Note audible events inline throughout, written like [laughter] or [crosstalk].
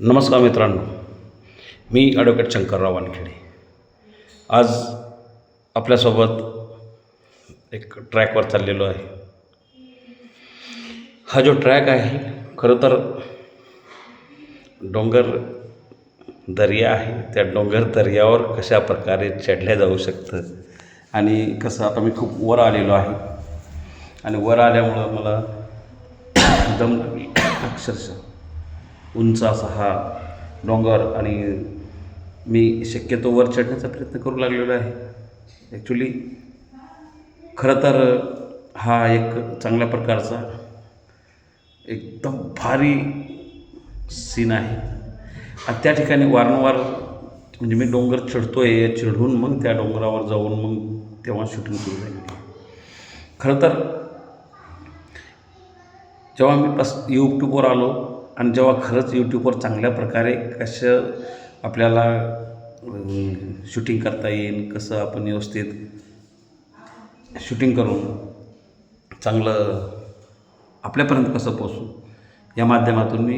नमस्कार मित्रांनो मी ॲडव्होकेट शंकरराव वानखेडे. आज आपल्यासोबत एक ट्रॅकवर चाललेलो आहे. हा जो ट्रॅक आहे खरं तर डोंगर दर्या आहे. त्या डोंगर दर्यावर कशा प्रकारे चढल्या जाऊ शकतं आणि कसं आता मी खूप वर आलेलो आहे. आणि वर आल्यामुळं मला दम लागली. अक्षरशः. उंच असा हा डोंगर आणि मी शक्यतो वर चढण्याचा प्रयत्न करू लागलेलो आहे. ॲक्च्युली खरं तर हा एक चांगल्या प्रकारचा एकदम भारी सीन आहे. आणि त्या ठिकाणी वारंवार म्हणजे मी डोंगर चढतो आहे चढून मग त्या डोंगरावर जाऊन मग तेव्हा शूटिंग सुरू झाली. खरं तर जेव्हा मी पस यूट्यूबवर आलो आणि जेव्हा खरंच यूट्यूबवर चांगल्या प्रकारे कसं आपल्याला शूटिंग करता येईल कसं आपण व्यवस्थित शूटिंग करून चांगलं आपल्यापर्यंत कसं पोचू या माध्यमातून मी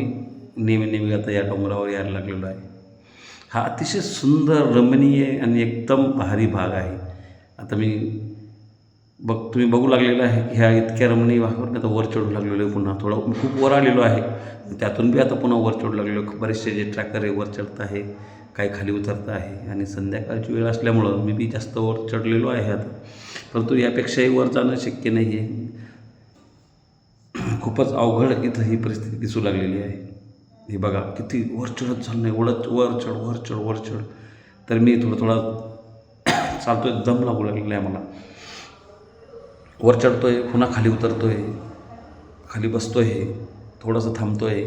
नेहमी नेहमी आता या डोंगरावर यायला लागलेलो आहे. हा अतिशय सुंदर रमणीय आणि एकदम भारी भाग आहे. आता मी बघ तुम्ही बघू लागलेलं आहे की ह्या इतक्या रमणीय भागावर आता वर चढू लागलेलो आहे पुन्हा. थोडा खूप वर आलेलो आहे. त्यातून बी आता पुन्हा वर चढू लागलेलो आहे. बरेचसे जे ट्रॅकर आहे वर चढत आहे काही खाली उतरत आहे. आणि संध्याकाळची वेळ असल्यामुळं मी बी जास्त वर चढलेलो आहे आता. परंतु यापेक्षाही वर जाणं शक्य नाही आहे खूपच अवघड इथं ही परिस्थिती दिसू लागलेली आहे. हे बघा किती वर चढत चाललं आहे वळत वर चढ वर चढ वर चढ. तर मी थोडं थोडा [coughs] चालतो दम लागू लागलेला आहे मला. वर चढतो आहे पुन्हा खाली उतरतो आहे खाली बसतो आहे थोडंसं थांबतो आहे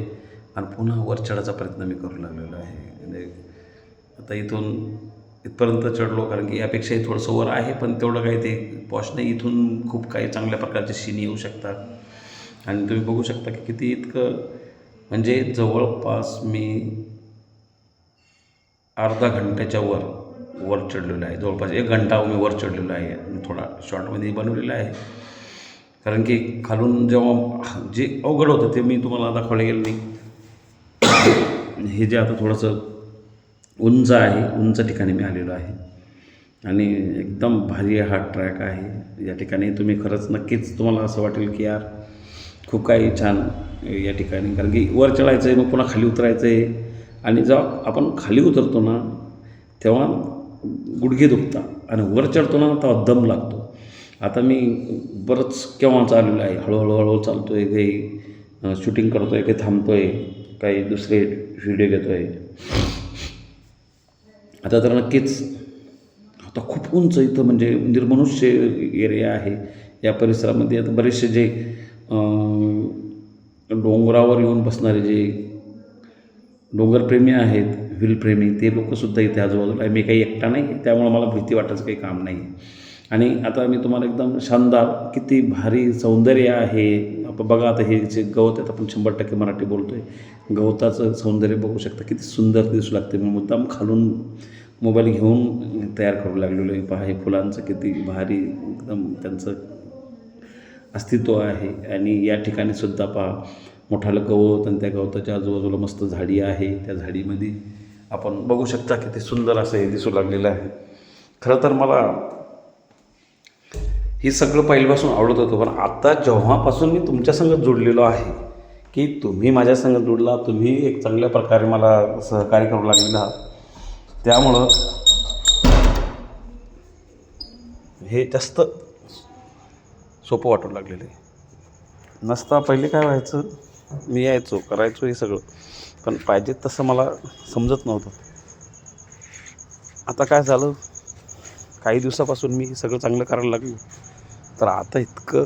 आणि पुन्हा वर चढायचा प्रयत्न मी करू लागलेलो आहे. म्हणजे आता इथून इथपर्यंत चढलो कारण की यापेक्षाही थोडंसं वर आहे पण तेवढं काही ते पॉश नाही. इथून खूप काही चांगल्या प्रकारचे शिनी येऊ शकतात. आणि तुम्ही बघू शकता की किती इतकं म्हणजे जवळपास मी अर्धा घंट्याच्या वर वर चढलेलो आहे. जवळपास एक घंटा मी वर चढलेलो आहे. थोडा शॉर्टमध्ये बनवलेला आहे. कारण की खालून जेव्हा जे अवघड होतं ते मी तुम्हाला दाखवलं गेलं नाही. हे जे आता थोडंसं उंच आहे उंच ठिकाणी मी आलेलो आहे. आणि एकदम भारी हा ट्रॅक आहे. या ठिकाणी तुम्ही खरंच नक्कीच तुम्हाला असं वाटेल की यार खूप काही छान या ठिकाणी. कारण की वर चढायचं आहे मग पुन्हा खाली उतरायचं आहे आणि जेव्हा आपण खाली उतरतो ना तेव्हा गुडघे दुखतात आणि वर चढतो ना तेव्हा दम लागतो. आता मी बरंच केव्हा चाललेलो आहे हळूहळू हळूहळू चालतो आहे काही शूटिंग करतो आहे काही थांबतो आहे काही दुसरे व्हिडिओ घेतो आहे आता तर नक्कीच आता खूप उंच इथं म्हणजे निर्मनुष्य एरिया आहे. या परिसरामध्ये आता बरेचसे जे डोंगरावर येऊन बसणारे जे डोंगरप्रेमी आहेत व्हीलप्रेमी ते लोकंसुद्धा इथे आजूबाजूला आहे. मी काही एकटा नाही त्यामुळं मला भीती वाटायचं काही काम नाही आणि आता मी तुम्हाला एकदम शानदार किती भारी सौंदर्य आहे. आपण बघा आता हे जे गवत आहेत आपण शंभर टक्के मराठी बोलतो आहे गवताचं सौंदर्य बघू शकता. किती सुंदर दिसू लागते. मी मुद्दाम खालून मोबाईल घेऊन तयार करू लागलेलो आहे. पहा हे फुलांचं किती भारी एकदम त्यांचं अस्तित्व आहे. आणि या ठिकाणी सुद्धा पहा मोठालं गवत आणि त्या गवताच्या आजूबाजूला मस्त झाडी आहे. त्या झाडीमध्ये आपण बघू शकता किती सुंदर असं हे दिसू लागलेलं आहे. खरं तर मला हे सगळं पहिल्यापासून आवडत होतं पण आता जेव्हापासून मी तुमच्यासंग जोडलेलो आहे की तुम्ही माझ्यासंग जोडला तुम्ही एक चांगल्या प्रकारे मला सहकार्य करू लागलेला आहात. त्यामुळं हे जास्त सोपं वाटू लागलेलं आहे. नसता पहिले काय व्हायचं? मी यायचो करायचो हे सगळं. पण पाहिजे तसं मला समजत नव्हतं. आता काय झालं? काही दिवसापासून मी सगळं चांगलं करायला लागलो. तर आता इतकं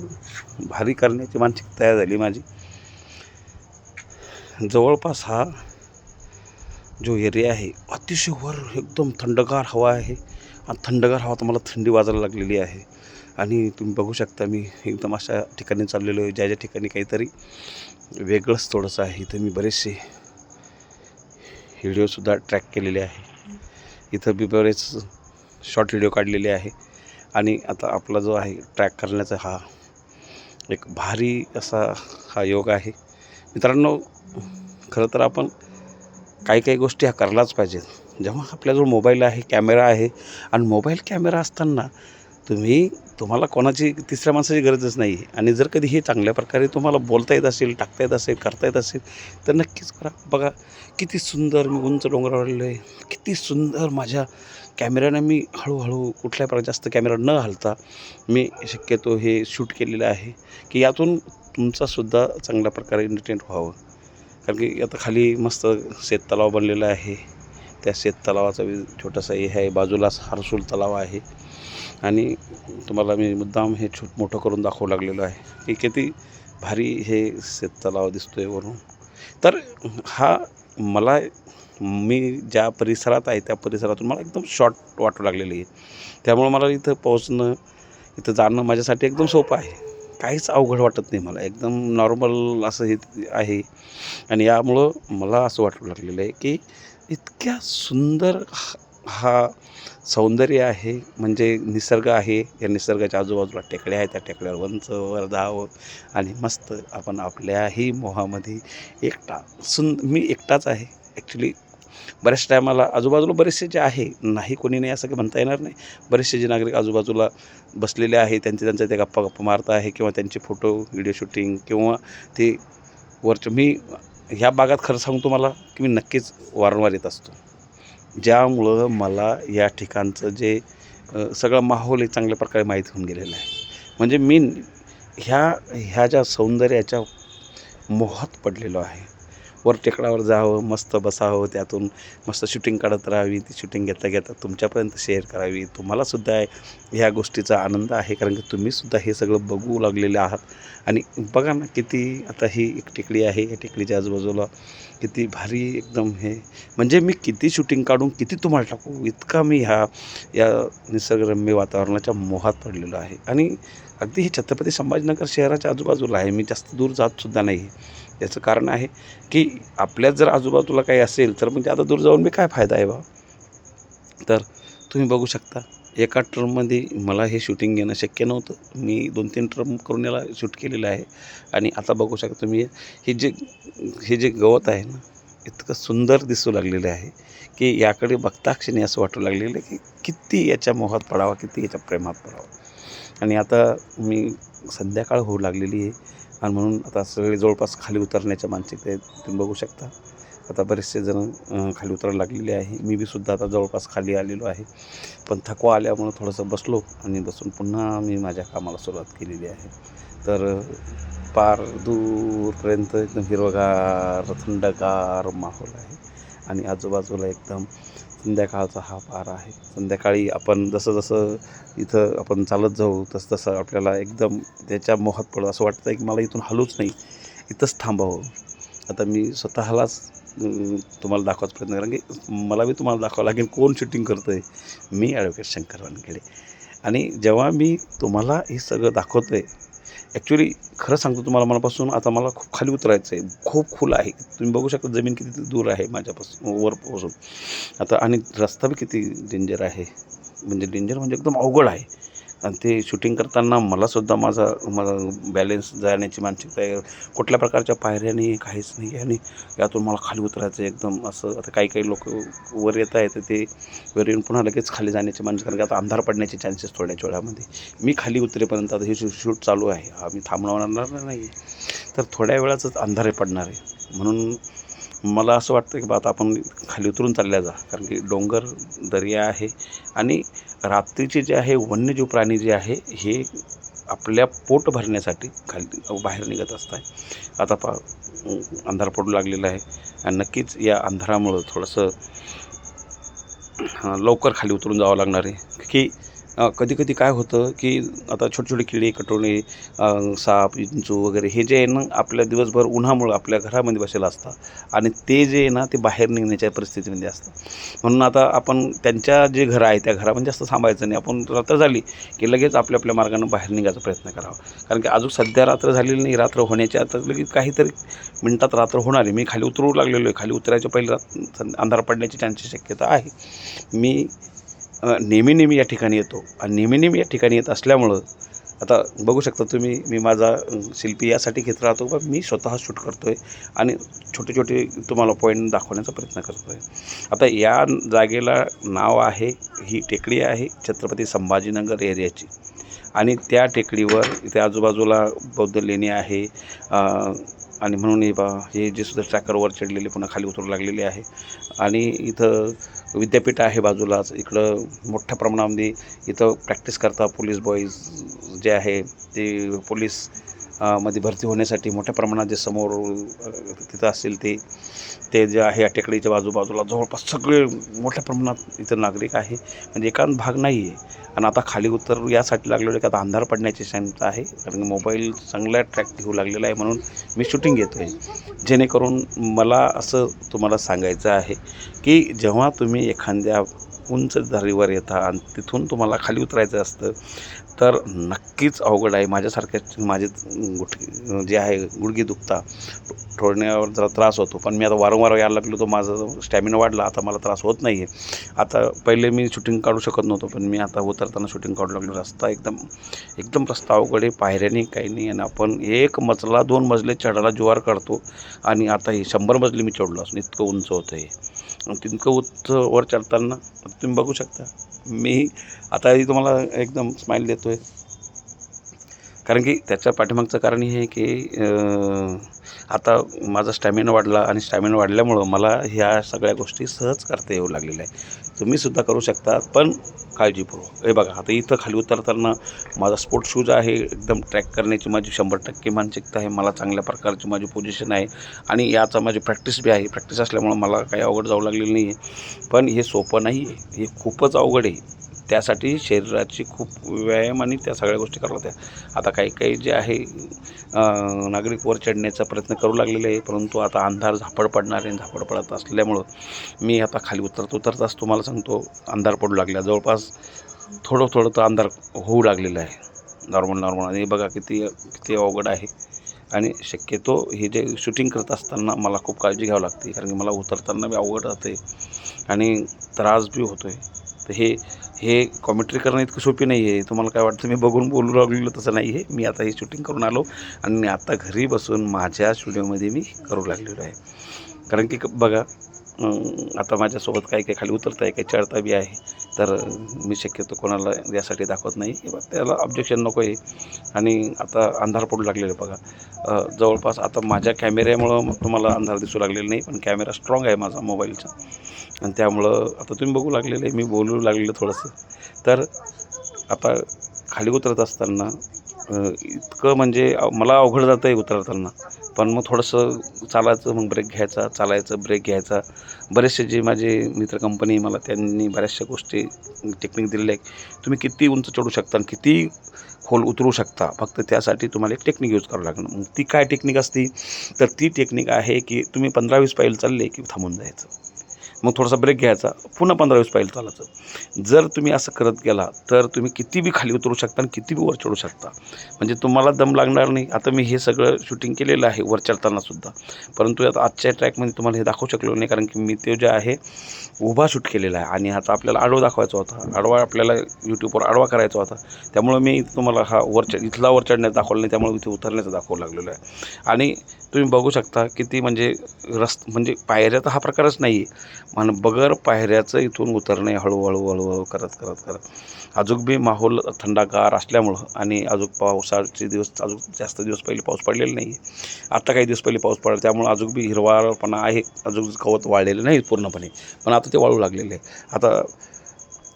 भारी करण्याची मानसिक तयार झाली माझी. जवळपास हा जो एरिया आहे अतिशय वर एकदम थंडगार हवा आहे. आणि थंडगार हवा तर मला थंडी वाजायला लागलेली आहे. आणि तुम्ही बघू शकता मी एकदम अशा ठिकाणी चाललेलो आहे. ज्या ज्या ठिकाणी काहीतरी वेगळंच थोडंसं आहे. इथं मी बरेचसे व्हिडिओसुद्धा ट्रॅक केलेले आहे. इथं मी बरेच शॉर्ट व्हिडिओ काढलेले आहे. आणि आता आपला जो आहे ट्रॅक करण्याचा हा एक भारी असा हा योग आहे. मित्रांनो खरं तर आपण काही काही गोष्टी ह्या करायलाच पाहिजेत. जेव्हा आपल्याजवळ मोबाईल आहे कॅमेरा आहे आणि मोबाईल कॅमेरा असताना तुम्ही तुम्हाला कोणाची तिसऱ्या माणसाची गरजच नाही. आहे आणि जर कधी हे चांगल्या प्रकारे तुम्हाला बोलता येत असेल टाकता येत असेल करता येत असेल तर नक्कीच करा. बघा किती सुंदर मी उंच डोंगरावर आलेलो आहे. किती सुंदर माझ्या कॅमेऱ्यानं मी हळूहळू कुठल्या प्रकार जास्त कॅमेरा न हलता मी शक्यतो हे शूट केलेलं आहे की यातून तुमचासुद्धा चांगल्या प्रकारे एंटरटेन व्हावं. कारण की आता खाली मस्त शेत तलाव बनलेला आहे. त्या शेततलावाचा वि छोटासा हे आहे बाजूलाच हारसूल तलाव आहे. आणि तुम्हाला मी मुद्दाम हे छोट मोठं करून दाखवू लागलेलो आहे. की किती भारी हे शेत तलाव दिसतो आहे वरून. तर हा मला मी ज्या परिसरात आहे त्या परिसरातून मला एकदम शॉर्ट वाटू लागलेली आहे. त्यामुळं मला इथं पोहोचणं इथं जाणं माझ्यासाठी एकदम सोपं आहे. काहीच अवघड वाटत नाही मला. एकदम नॉर्मल असं हे आहे. आणि यामुळं मला असं वाटू लागलेलं आहे की इतक्या सुंदर हा- हा सौंदर्य आहे म्हणजे निसर्ग आहे. या निसर्गाच्या आजूबाजूला टेकड्या आहेत. त्या टेकड्यावर वंच वर आणि मस्त आपण आपल्याही मोहामध्ये एकटा सुंद मी एकटाच आहे. ॲक्च्युली बऱ्याच टायमाला आजूबाजूला बरेचसे जे आहे नाही कोणी नाही असं काही म्हणता येणार नाही. बरेचसे जे नागरिक आजूबाजूला बसलेले आहे त्यांचे त्यांच्या ते गप्पा गप्पा मारत आहे किंवा त्यांचे फोटो व्हिडिओ शूटिंग किंवा ते वरचं मी ह्या भागात खरं सांगू तुम्हाला की मी नक्कीच वारंवार येत असतो. ज्यामुळं मला या ठिकाणचं जे सगळं माहोल हे चांगल्या प्रकारे माहीत होऊन गेलेलं आहे. म्हणजे मी ह्या ह्या ज्या सौंदर्याच्या मोहात पडलेलो आहे वर टेकडावर जावं मस्त बसावं त्यातून मस्त शूटिंग काढत राहावी ती शूटिंग घेता घेता तुमच्यापर्यंत शेअर करावी. तुम्हालासुद्धा ह्या गोष्टीचा आनंद आहे कारण की तुम्हीसुद्धा हे सगळं बघू लागलेले आहात. आणि बघा ना किती आता ही एक टेकडी आहे या टेकडीच्या आजूबाजूला किती भारी एकदम हे. म्हणजे मी किती शूटिंग काढून किती तुम्हाला टाकू इतका मी ह्या या निसर्गरम्य वातावरणाच्या मोहात पडलेलो आहे. आणि अगदी हे छत्रपती संभाजीनगर शहराच्या आजूबाजूला आहे मी जास्त दूर जातसुद्धा नाही. याचं कारण आहे की आपल्याच जर आजूबाजूला काही असेल तर म्हणजे आता दूर जाऊन मी काय फायदा आहे बा तर तुम्ही बघू शकता एका ट्रममध्ये मला हे शूटिंग घेणं शक्य नव्हतं. मी दोन तीन ट्रम करून याला शूट केलेलं आहे. आणि आता बघू शकता तुम्ही हे जे हे जे गवत आहे ना इतकं सुंदर दिसू लागलेलं आहे की याकडे बघताक्षणी असं वाटू लागलेलं आहे की किती याच्या मोहात पडावा किती याच्या प्रेमात पडावा. आणि आता मी संध्याकाळ होऊ लागलेली आहे. आणि म्हणून आता सगळे जवळपास खाली उतरण्याच्या मानसिकतेत तुम्ही बघू शकता. आता बरेचसे जण खाली उतरायला लागलेले आहे. मी बी सुद्धा आता जवळपास खाली आलेलो आहे. पण थकवा आल्यामुळं थोडंसं बसलो आणि बसून पुन्हा मी माझ्या कामाला सुरुवात केलेली आहे. तर पार दूरपर्यंत एकदम हिरवगार थंडगार माहोल आहे. आणि आजूबाजूला एकदम संध्याकाळचा हा पार आहे. संध्याकाळी आपण जसं जसं इथं आपण चालत जाऊ तसं तसं आपल्याला एकदम त्याच्या मोहात पडलं असं वाटतं आहे की मला इथून हलूच नाही इथंच थांबावं. आता मी स्वतःलाच तुम्हाला दाखवायचा प्रयत्न करा की मला बी तुम्हाला दाखवावं लागेल कोण शूटिंग करतं आहे मी ॲडव्होकेट शंकर वानखेडे आणि जेव्हा मी तुम्हाला हे सगळं दाखवतो आहे ॲक्च्युली खरं सांगतो तुम्हाला मनापासून आता मला खूप खाली उतरायचं आहे खूप खुलं आहे. तुम्ही बघू शकता जमीन किती दूर आहे माझ्यापासून वरपासून. आता आणि रस्ता बी किती डेंजर आहे. म्हणजे डेंजर म्हणजे एकदम अवघड आहे. आणि ते शूटिंग करताना मलासुद्धा माझा मला बॅलेन्स जाण्याची मानसिकता आहे. कुठल्या प्रकारच्या पायऱ्या नाही काहीच नाही आणि यातून मला खाली उतरायचं आहे एकदम असं. आता काही काही लोक वर येत आहेत ते वर येऊन पुन्हा लगेच खाली जाण्याची मानसिकता कारण की आता अंधार पडण्याचे चान्सेस थोड्याच वेळामध्ये. मी खाली उतरेपर्यंत आता हे शूट शूट चालू आहे. आम्ही थांबवणार नाही. तर थोड्या वेळातच अंधारे पडणार आहे. म्हणून मला असं वाटतं की बा आता आपण खाली उतरून चालल्या जा. कारण की डोंगर दर्या आहे आणि रात्रीचे जे आहे वन्यजीव प्राणी जे आहे हे आपल्या पोट भरण्यासाठी खाली बाहेर निघत असतात आता पा अंधार पडू लागलेला आहे आणि नक्कीच या अंधारामुळं थोडंसं लवकर खाली उतरून जावं लागणार आहे. की कधी कधी काय होतं की आता छोटे छोटे किडे कटोळे साप विंचू वगैरे हे जे आहे ना आपल्या दिवसभर उन्हामुळं आपल्या घरामध्ये बसेला असतात आणि ते जे आहे ना ते बाहेर निघण्याच्या परिस्थितीमध्ये असतं. म्हणून आता आपण त्यांच्या जे घरं आहे त्या घरामध्ये जास्त थांबायचं नाही. आपण रात्र झाली की लगेच आपल्या आपल्या मार्गानं बाहेर निघायचा प्रयत्न करावा. कारण की अजून सध्या रात्र झालेली नाही रात्र होण्याच्या आता लगेच काहीतरी मिनटात रात्र होणार आहे. मी खाली उतरू लागलेलो आहे. खाली उतरायच्या पहिले रात अंधार पडण्याची त्यांची शक्यता आहे. मी नेहमी नेहमी या ठिकाणी येतो. आणि नेहमी नेहमी या ठिकाणी येत असल्यामुळं आता बघू शकता तुम्ही मी माझा शिल्पी यासाठी घेत राहतो पण मी स्वतः शूट करतो आहे आणि छोटे छोटे तुम्हाला पॉईंट दाखवण्याचा प्रयत्न करतो आहे आता या जागेला नाव आहे ही टेकडी आहे छत्रपती संभाजीनगर एरियाची. आणि त्या टेकडीवर इथे आजूबाजूला बौद्ध लेणी आहे. आणि म्हणून हे बा हे जे सुद्धा ट्रॅकरवर चढलेले पुन्हा खाली उतरू लागलेले आहे. आणि इथं विद्यापीठ आहे बाजूलाच. इकडं मोठ्या प्रमाणामध्ये इथं प्रॅक्टिस करता पोलीस बॉईज जे आहे ते पोलीसमध्ये भरती होण्यासाठी मोठ्या प्रमाणात जे समोर तिथं असेल ते ते जे आहे या टेकडीच्या बाजूबाजूला जवळपास सगळे मोठ्या प्रमाणात इथं नागरिक आहे. म्हणजे एकांत भाग नाही आहे आणि आता खाली उतर यासाठी लागलेलं की आता अंधार पडण्याची शक्यता आहे. कारण की मोबाईल चांगला ट्रॅक घेऊ लागलेला आहे म्हणून मी शूटिंग घेतो आहे जेणेकरून मला असं तुम्हाला सांगायचं आहे की जेव्हा तुम्ही एखाद्या उंच धारीवर येता आणि तिथून तुम्हाला खाली उतरायचं असतं तर नक्कीच अवघड आहे. माझ्यासारख्या माझे गुठ जे आहे गुडघे दुखता ठोडण्यावर जरा त्रास होतो. पण मी आता वारंवार यायला लागलो तर माझा स्टॅमिना वाढला. आता मला त्रास होत नाही आहे आता पहिले मी शूटिंग काढू शकत नव्हतो पण मी आता उतरताना शूटिंग काढू लागलो. रस्ता एकदम एकदम रस्ता अवघड आहे. पायऱ्याने काही नाही आणि आपण एक मजला दोन मजले चढायला जुवार काढतो. आणि आता हे शंभर मजले मी चढलो असून इतकं उंच होतं हे आणि तितकं उंच वर चढताना तुम्ही बघू शकता. मी आताही तुम्हाला एकदम स्माईल देतो आहे कारण की त्याच्या पाठीमागचं कारण हे आहे की आता माझा स्टॅमिना वाढला आणि स्टॅमिना वाढल्यामुळं मला ह्या सगळ्या गोष्टी सहज करता येऊ लागलेल्या आहे तुम्हीसुद्धा करू शकता पण काळजीपूर्वक. हे बघा आता इथं खाली उतरताना माझा स्पोर्ट शूज आहे एकदम ट्रॅक करण्याची माझी शंभर टक्के मानसिकता आहे मला चांगल्या प्रकारची माझी पोझिशन आहे आणि याचा माझी प्रॅक्टिस बी आहे. प्रॅक्टिस असल्यामुळं मला काही अवघड जाऊ लागलेली नाही आहे पण हे सोपं नाही आहे हे खूपच अवघड आहे. त्यासाठी शरीराची खूप व्यायाम आणि त्या सगळ्या गोष्टी करावं लागत्या आता काही काही जे आहे नागरिक वर चढण्याचा प्रयत्न करू लागलेले आहे परंतु आता अंधार झापड पडणार आहे झापड पडत असल्यामुळं मी आता खाली उतरत उतरताच तुम्हाला सांगतो अंधार पडू लागला. जवळपास थोडं थोडं तर अंधार होऊ लागलेलं आहे. नॉर्मल नॉर्मल आणि बघा किती किती अवघड आहे. आणि शक्यतो हे जे शूटिंग करत असताना मला खूप काळजी घ्यावी लागते कारण की मला उतरताना बी अवघड जाते आणि त्रास बी होतो आहे तर हे हे कॉमेंट्री करणं इतकं सोपी नाही आहे तुम्हाला काय वाटतं? मी बघून बोलू लागलेलो तसं नाही आहे मी आता हे शूटिंग करून आलो आणि आता घरी बसून माझ्या स्टुडिओमध्ये मी करू लागलेलो आहे. कारण की क- बघा आता माझ्यासोबत काही काही खाली उतरत आहे काही चढता बी आहे. तर मी शक्यतो कोणाला यासाठी दाखवत नाही. किंवा बा त्याला ऑब्जेक्शन नको आहे आणि आता अंधार पडू लागलेलं आहे बघा. जवळपास आता माझ्या कॅमेऱ्यामुळं तुम्हाला अंधार दिसू लागलेला नाही पण कॅमेरा स्ट्रॉंग आहे माझा मोबाईलचा आणि त्यामुळं आता तुम्ही बघू लागलेलं आहे मी बोलू लागलेलं थोडंसं. तर आता खाली उतरत असताना इतकं म्हणजे मला अवघड जातं आहे उतरताना. पण मग थोडंसं चालायचं मग ब्रेक घ्यायचा चालायचं ब्रेक घ्यायचा. बरेचसे जे माझे मित्र कंपनी मला त्यांनी बऱ्याचशा गोष्टी टेक्निक दिलेल्या आहेत. तुम्ही किती उंच चढू शकता आणि किती खोल उतरू शकता फक्त त्यासाठी तुम्हाला एक टेक्निक यूज करावं लागणार मग ती काय टेक्निक असती? तर ती टेक्निक आहे की तुम्ही पंधरा वीस पाईल चालले की थांबून जायचं. मग थोडासा ब्रेक घ्यायचा. पुन्हा पंधरा वीस पाईल चालायचं. जर तुम्ही असं करत गेला तर तुम्ही किती बी खाली उतरू शकता आणि किती बी वर चढू शकता. म्हणजे तुम्हाला दम लागणार नाही. आता मी हे सगळं शूटिंग केलेलं आहे वर चढताना सुद्धा. परंतु आता आजच्या ट्रॅकमध्ये तुम्हाला हे दाखवू शकलो नाही कारण की मी ते जे आहे उभा शूट केलेला आहे. आणि आता आपल्याला आडवा दाखवायचा होता. आडवा आपल्याला यूट्यूबवर आडवा करायचा होता. त्यामुळं मी तुम्हाला हा वर चढ इथला वर चढण्याचा दाखवला नाही त्यामुळे इथे उतरण्याचा दाखवू लागलेलो आहे. आणि तुम्ही बघू शकता किती म्हणजे रस्त म्हणजे पायऱ्या तर हा प्रकारच नाही आहे आणि बगर पायऱ्याचं इथून उतरणे हळूहळू हळूहळू करत करत करत. अजून बी माहोल थंडागार असल्यामुळं आणि अजून पावसाचे दिवस अजून जास्त दिवस पहिले पाऊस पडलेला नाही आत्ता काही दिवस पहिले पाऊस पडला त्यामुळं अजून बी हिरवाळपणा आहे. अजून गवत वाळलेलं नाही पूर्णपणे पण आता ते वाळू लागलेले आहे आता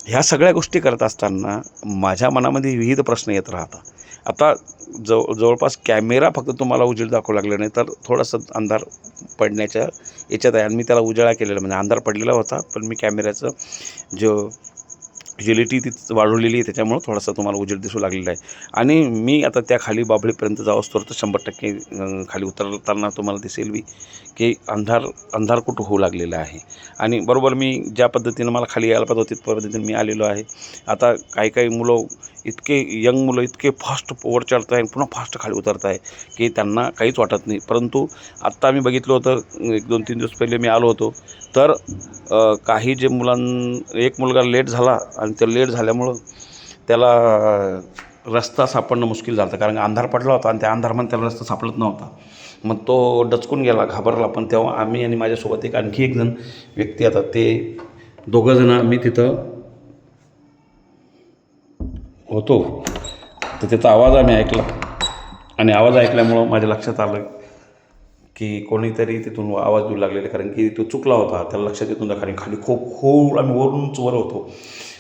ह्या सगळ्या गोष्टी करत असताना माझ्या मनामध्ये विविध प्रश्न येत राहतात. आता जव जवळपास कॅमेरा फक्त तुम्हाला उजेड दाखवू लागला नाही तर थोडंसं अंधार पडण्याच्या याच्यात आहे. आणि मी त्याला उजाळा केलेला म्हणजे अंधार पडलेला होता पण मी कॅमेऱ्याचं जो विजिलिटी ती वाढवलेली आहे त्याच्यामुळं थोडासा तुम्हाला उजेड दिसू लागलेला आहे. आणि मी आता त्या खाली बाबळीपर्यंत असतो तर शंभर टक्के खाली उतरताना तुम्हाला दिसेल मी की अंधार अंधार कुठं होऊ लागलेला आहे. आणि बरोबर मी ज्या पद्धतीनं मला खाली यायला पाहिजे होती त्या पद्धतीने मी आलेलो आहे. आता काही काही मुलं इतके यंग मुलं इतके फास्ट वर चढत आहे पुन्हा फास्ट खाली उतरत आहे की त्यांना काहीच वाटत नाही. परंतु आत्ता आम्ही बघितलं होतं एक दोन तीन दिवस पहिले मी आलो होतो तर काही जे मुलां एक मुलगा लेट झाला आणि ते लेट झाल्यामुळं त्याला रस्ता सापडणं मुश्किल झालं होतं. कारण अंधार पडला होता आणि त्या अंधारमध्ये त्याला रस्ता सापडत नव्हता. मग तो डचकून गेला घाबरला. पण तेव्हा आम्ही आणि माझ्यासोबत एक आणखी एक जण व्यक्ती आता ते दोघंजणं आम्ही तिथं होतो. तर त्याचा आवाज आम्ही ऐकला. आणि आवाज ऐकल्यामुळं माझ्या लक्षात आलं की कोणीतरी तिथून आवाज देऊ लागलेले कारण की तो चुकला होता. त्याला लक्षात येत नव्हतं. कारण खाली खूप खोल आम्ही वरूनच वर होतो.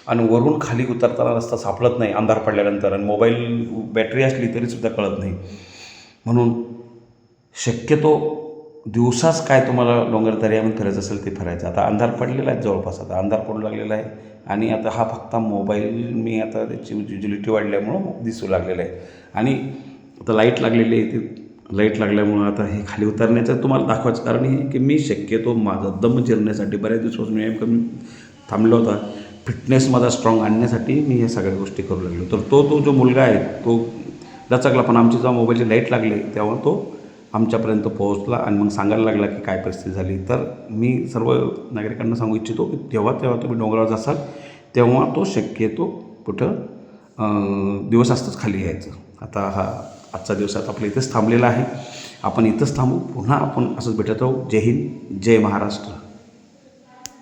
आणि वरून खाली उतरताना रस्ता सापडत नाही अंधार पडल्यानंतर. आणि मोबाईल बॅटरी असली तरीसुद्धा कळत नाही. म्हणून शक्यतो दिवसाच काय तुम्हाला डोंगर दर्यामध्ये फिरायचं असेल ते फिरायचं. आता अंधार पडलेला आहे जवळपास. आता अंधार पडू लागलेला आहे. आणि आता हा फक्त मोबाईल मी आता त्याची युजिलिटी वाढल्यामुळं दिसू लागलेला आहे. आणि आता लाइट लागलेली आहे. ती लाइट लागल्यामुळं आता हे खाली उतरण्याचं तुम्हाला दाखवायचं कारण हे की मी शक्यतो माझा दम जिरण्यासाठी बऱ्याच दिवसापासून व्यायाम कमी थांबलो होता. फिटनेस माझा स्ट्रॉंग आणण्यासाठी मी ह्या सगळ्या गोष्टी करू लागलो. तर तो तो जो मुलगा आहे तो दचकला पण आमची जेव्हा मोबाईलची लाइट लागली तेव्हा तो आमच्यापर्यंत पोहोचला आणि मग सांगायला लागला की काय परिस्थिती झाली. तर मी सर्व नागरिकांना सांगू इच्छितो की जेव्हा तेव्हा तुम्ही डोंगरावर जासाल तेव्हा तो शक्यतो कुठं दिवस असतंच खाली यायचं. आता हा आजचा दिवस आता आपल्या इथंच थांबलेला आहे. आपण इथंच थांबू. पुन्हा आपण असंच भेटत राहू. जय हिंद जय महाराष्ट्र.